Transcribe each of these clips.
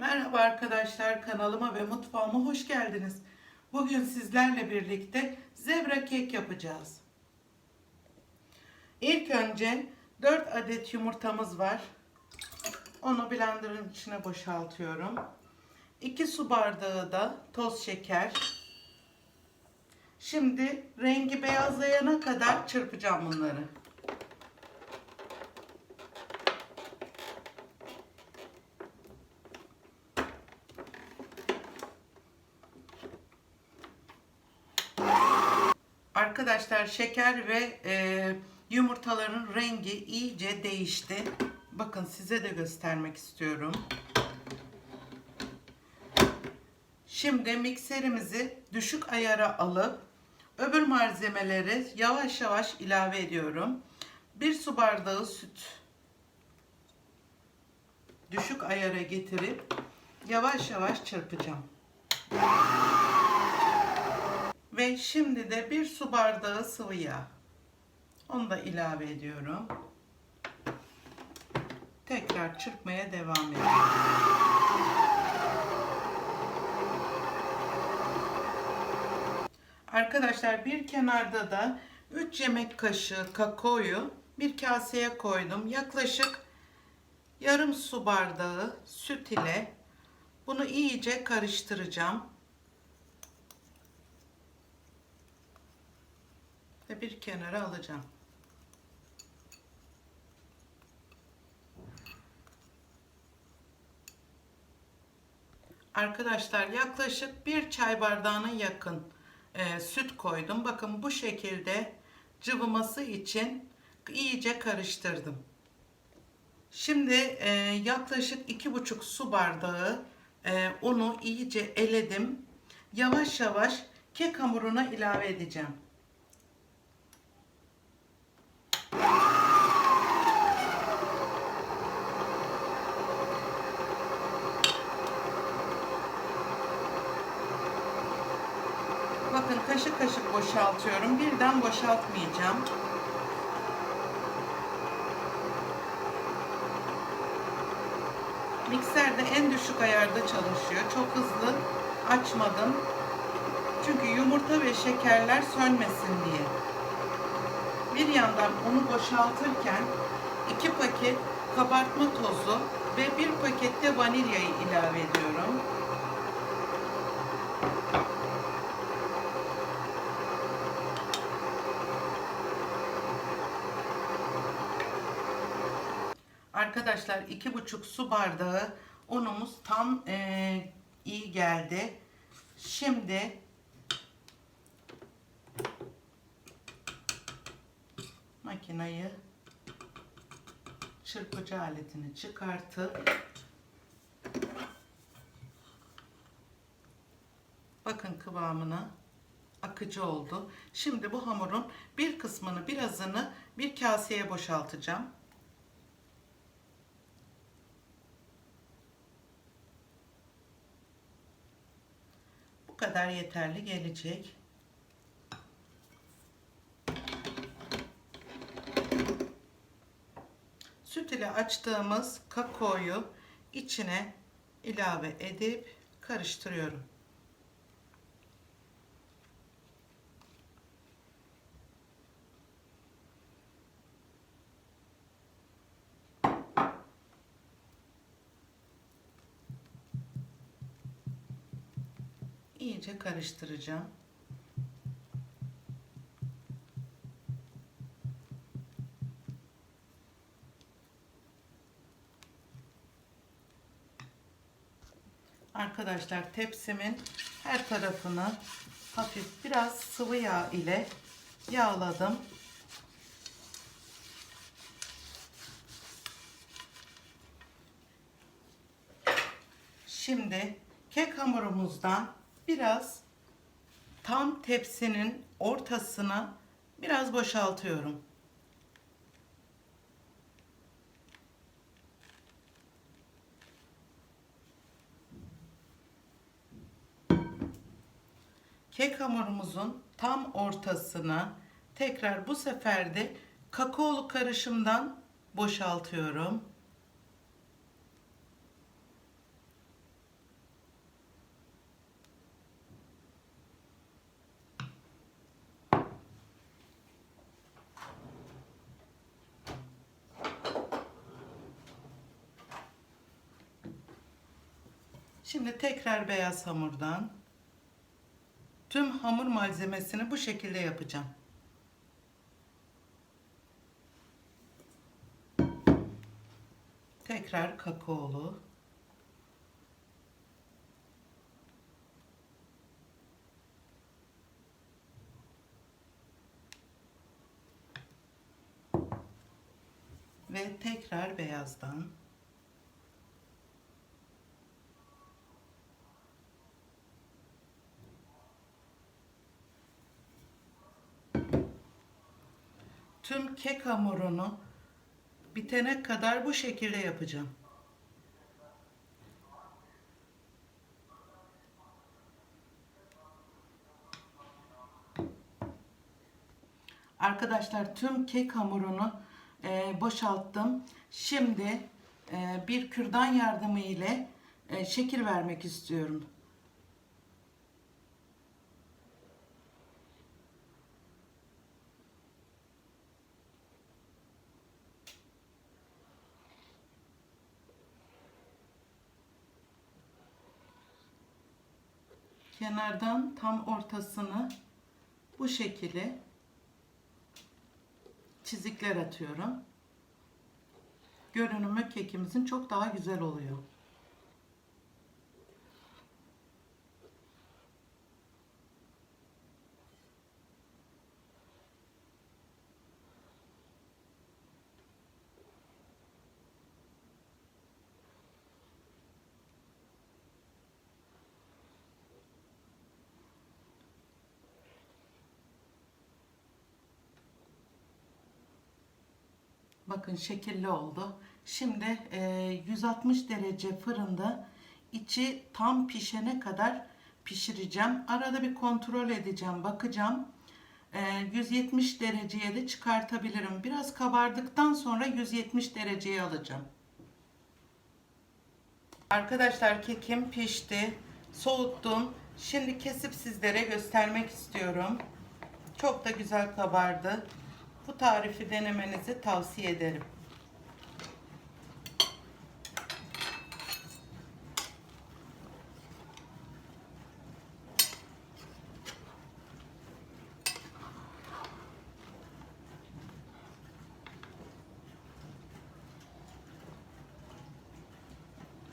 Merhaba arkadaşlar kanalıma ve mutfağıma hoş geldiniz. Bugün sizlerle birlikte zebra kek yapacağız. İlk önce 4 adet yumurtamız var. Onu blenderın içine boşaltıyorum. 2 su bardağı da toz şeker. Şimdi rengi beyazlayana kadar çırpacağım bunları. Arkadaşlar şeker ve e, yumurtaların rengi iyice değişti. Bakın size de göstermek istiyorum. Şimdi mikserimizi düşük ayara alıp öbür malzemeleri yavaş yavaş ilave ediyorum. Bir su bardağı süt düşük ayara getirip yavaş yavaş çırpacağım. Ve şimdi de bir su bardağı sıvı yağ. Onu da ilave ediyorum. Tekrar çırpmaya devam ediyorum. Arkadaşlar bir kenarda da 3 yemek kaşığı kakaoyu bir kaseye koydum. Yaklaşık yarım su bardağı süt ile bunu iyice karıştıracağım. Ve bir kenara alacağım. Arkadaşlar yaklaşık bir çay bardağına yakın e, süt koydum. Bakın bu şekilde cıvıması için iyice karıştırdım. Şimdi e, yaklaşık iki buçuk su bardağı e, unu iyice eledim. Yavaş yavaş kek hamuruna ilave edeceğim. Bakın kaşık kaşık boşaltıyorum. Birden boşaltmayacağım. Mikser de en düşük ayarda çalışıyor. Çok hızlı açmadım. Çünkü yumurta ve şekerler sönmesin diye. Bir yandan onu boşaltırken iki paket kabartma tozu ve bir paket de vanilyayı ilave ediyorum. Arkadaşlar iki buçuk su bardağı unumuz tam e, iyi geldi. Şimdi makinayı çırpıcı aletini çıkartıp bakın kıvamına akıcı oldu. Şimdi bu hamurun bir kısmını birazını bir kaseye boşaltacağım. Kadar yeterli gelecek. Süt ile açtığımız kakaoyu içine ilave edip karıştırıyorum. İyice karıştıracağım. Arkadaşlar tepsimin her tarafını hafif biraz sıvı yağ ile yağladım. Şimdi kek hamurumuzdan biraz tam tepsinin ortasına biraz boşaltıyorum. Kek hamurumuzun tam ortasına tekrar bu sefer de kakaolu karışımdan boşaltıyorum. Şimdi tekrar beyaz hamurdan tüm hamur malzemesini bu şekilde yapacağım. Tekrar kakaolu. Ve tekrar beyazdan. Tüm kek hamurunu bitene kadar bu şekilde yapacağım. Arkadaşlar tüm kek hamurunu e, boşalttım. Şimdi e, bir kürdan yardımı ile e, şekil vermek istiyorum. Kenardan tam ortasını bu şekilde çizikler atıyorum. Görünümü kekimizin çok daha güzel oluyor. Bakın şekilli oldu. Şimdi e, 160 derece fırında içi tam pişene kadar pişireceğim. Arada bir kontrol edeceğim, bakacağım. E, 170 dereceye de çıkartabilirim. Biraz kabardıktan sonra 170 dereceye alacağım. Arkadaşlar kekim pişti. Soğuttum. Şimdi kesip sizlere göstermek istiyorum. Çok da güzel kabardı. Bu tarifi denemenizi tavsiye ederim.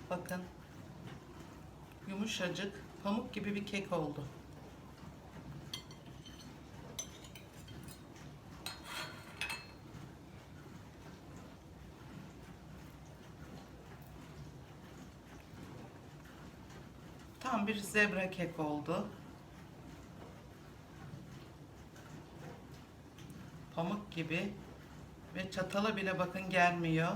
Bakın. Yumuşacık, pamuk gibi bir kek oldu. Tam bir zebra kek oldu. Pamuk gibi ve çatala bile bakın gelmiyor.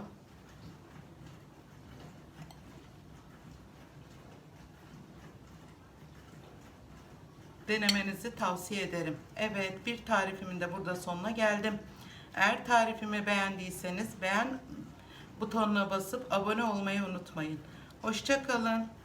Denemenizi tavsiye ederim. Evet bir tarifimin de burada sonuna geldim. Eğer tarifimi beğendiyseniz beğen butonuna basıp abone olmayı unutmayın. Hoşçakalın.